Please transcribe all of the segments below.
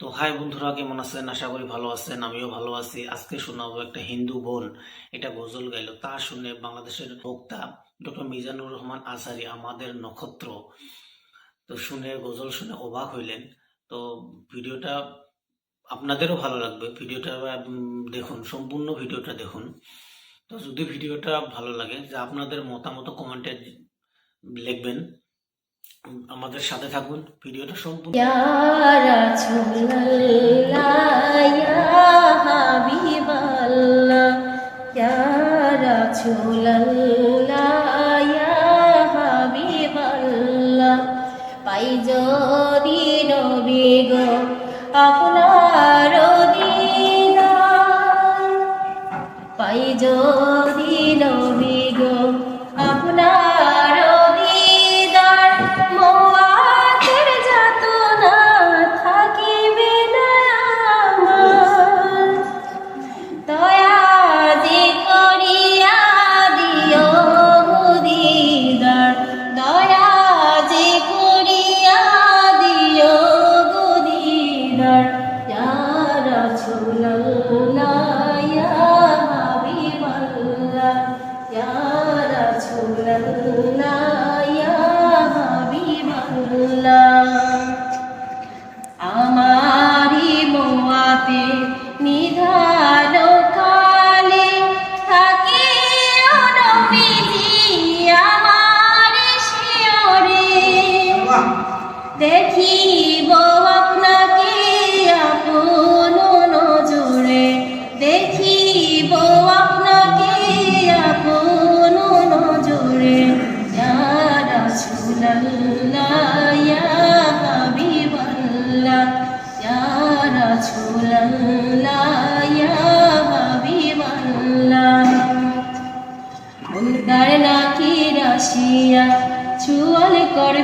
তো হাই বন্ধুরা, কেমন আছেন? আশা করি ভালো আছেন, আমিও ভালো আছি। আজকে শোনাবো একটা হিন্দু বোন, এটা গজল গাইল। তা শুনে বাংলাদেশের ভোক্তা ডক্টর মিজানুর রহমান আসারি আমাদের নক্ষত্র, তো শুনে, গজল শুনে অবাক হইলেন। তো ভিডিওটা আপনাদেরও ভালো লাগবে। ভিডিওটা দেখুন, সম্পূর্ণ ভিডিওটা দেখুন। তো যদি ভিডিওটা ভালো লাগে, যে আপনাদের মতামত কমেন্টে লিখবেন। আমাদের সাথে থাকুন, ভিডিওটা সম্পূর্ণ পাই যদি নবী গো, আপনার পাই আমারি মোয়াতে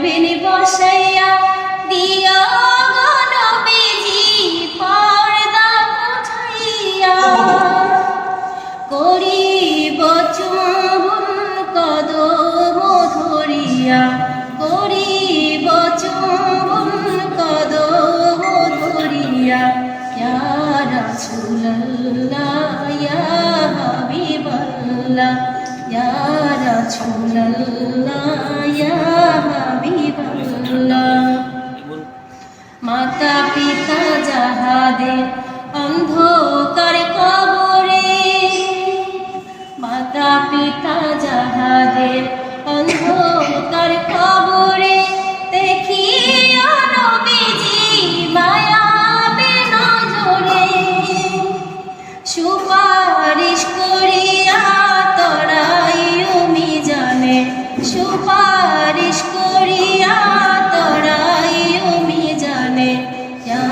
চুয়াল বসাইয়া দিয়া গণবিজি পর্দা উঠাইয়া। করিব চুম্বন কদম ধরিয়া, করিব চুম্বন কদম ধরিয়া রাসূলুল্লাহ ইয়া হাবিবাল্লাহ ইয়া রাসূলুল্লাহ যাহাদের অন্ধকার কবরে দেখি নবীজি মায়া নজরে সুপারিশ করিয়া তরাই জানে সুপারিশ করিয়া তরাই জানে ইয়া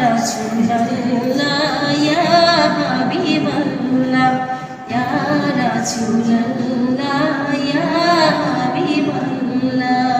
রাসূলুল্লাহ ইয়া হাবিবাল্লাহ ইয়া রাসূলুল্লাহ ইয়া হাবিবাল্লাহ